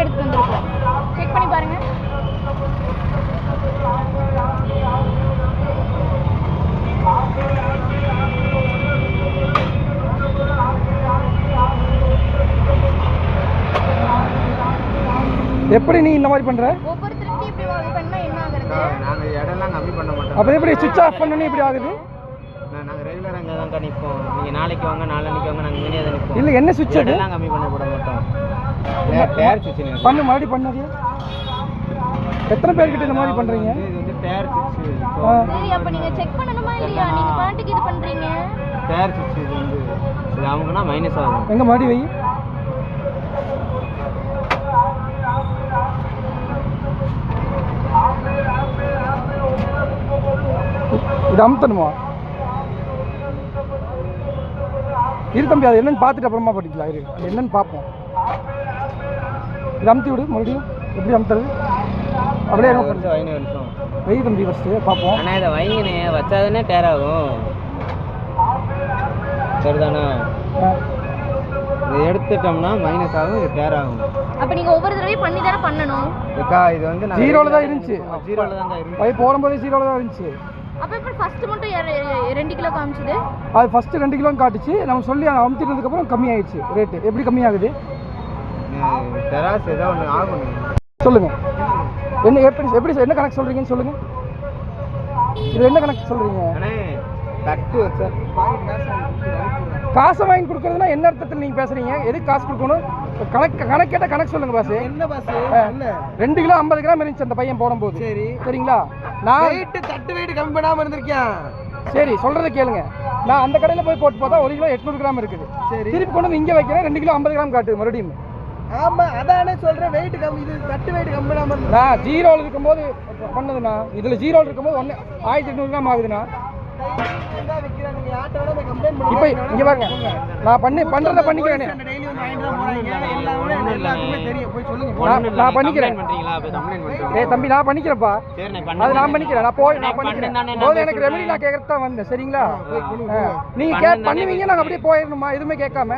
எடுத்து வந்திருக்கோம். செக் பண்ணி பாருங்க. எப்படி நீ இந்த மாதிரி பண்ற? ஒவ்வொருத்தருக்கும் இப்படி பண்ணா என்ன ஆகுறது? நாங்கள் இடம்லாம் கம்மி பண்ண மாட்டோம். அப்புறம் எப்படி சுவிட்ச் ஆஃப் பண்ணனே இப்படி ஆகுது? நாங்கள் அங்கே தான் நிற்போம் நீங்கள் நாளைக்கு வாங்க நாளைக்கு வாங்க நாங்கள் இங்கே தான் நிற்போம் இல்ல என்ன சுவிட்ச் அது? இடம்லாம் கம்மி பண்ண போட மாட்டோம். டயர் சுவிட்ச் பண்ணு மறுபடியும் பண்ணது எத்தனை பேர்கிட்ட இந்த மாதிரி பண்றீங்க? இது வந்து டயர் சுவிட்ச் அப்ப நீங்க செக் பண்ணணுமா இல்லையா? நீங்க பாட்டுக்கு இது பண்றீங்க? டயர் சுவிட்ச் இது வந்து இது அவங்கன்னா மைனஸ் ஆகும். எங்க மறுபடி வை. இது அமுத்தணுமா? இரு தம்பி அது என்னன்னு பார்த்துட்டு அப்புறமா படிக்கலாம். இரு அது என்னன்னு பார்ப்போம். இது அமுத்தி விடு மறுபடியும் எப்படி அமுத்துறது? அப்படியே என்ன பண்ணுறது? வைங்க நிமிஷம். தம்பி ஃபஸ்ட்டு பார்ப்போம். ஆனால் இதை வைங்கண்ணே. வச்சாதானே டயர் ஆகும். சரிதானே. இதை எடுத்துட்டோம்னா மைனஸ் ஆகும் இது டயர் ஆகும். அப்ப நீங்க ஒவ்வொரு தடவையும் பண்ணி தானே பண்ணணும்? அக்கா இது வந்து ஜீரோல தான் இருந்துச்சு. ஜீரோல தான் இருந்துச்சு. போகும்போதே ஜீரோவில் தான் இருந்துச்சு. அப்ப இப்ப ஃபர்ஸ்ட் மட்டும் ரெண்டு கிலோ காமிச்சது? அது ஃபஸ்ட்டு ரெண்டு கிலோ காட்டுச்சு. நம்ம சொல்லி அதை அமுத்திட்டதுக்கப்புறம் கம்மியாயிடுச்சு ரேட்டு எப்படி ஒன்று ஆகும் சொல்லுங்க. என்ன எப்படி எப்படி என்ன கணக்கு சொல்றீங்கன்னு சொல்லுங்க. இது என்ன கணக்கு சொல்றீங்க? காசை வாங்கி கொடுக்கறதுனா என்ன அர்த்தத்தில் நீங்க பேசுறீங்க? எதுக்கு காசு கொடுக்கணும்? கணக்கு கணக்கேட்ட கணக்கு சொல்லுங்க பாஸ் என்ன பஸ் ரெண்டு கிலோ ஐம்பது கிராம் இருந்துச்சு அந்த பையன் போடும்போது. சரி. சரிங்களா? நான் வெயிட் தட்டு வெயிட் கம்மி பண்ணாம இருந்திருக்கேன் சரி சொல்றதை கேளுங்க. நான் அந்த கடையில் போய் போட்டு பார்த்தா ஒரு கிலோ எட்நூறு கிராம் இருக்குது. சரி. திருப்பி கொண்டு வந்து இங்கே வைக்கிறேன் ரெண்டு கிலோ ஐம்பது கிராம் காட்டுது மறுபடியும். ஆமா அதானே சொல்றேன். வெயிட் கம்மி இது தட்டு வெயிட் கம்மி நான் ஜீரோவில் இருக்கும்போது பண்ணதுண்ணா இதில் ஜீரோவில் இருக்கும்போது ஒன்று ஆயிரத்தி எட்நூறு கிராம் ஆகுதுண்ணா. இப்போ இங்கே பாருங்க. நான் பண்ணி பண்ணுறதை பண்ணிக்கிறேன். நான் பண்ணிக்கிறேன். ஏய் தம்பி நான் பண்ணிக்கிறேன்ப்பா. அது நான் பண்ணிக்கிறேன். நான் போய் நான் பண்ணிக்கிறேன். போது எனக்கு ரெமெடி நான் கேட்கறது தான் வந்தேன். சரிங்களா? ஆ. நீங்க கே பண்ணுவீங்க நாங்கள் அப்படியே போயிடணுமா? எதுவுமே கேட்காம?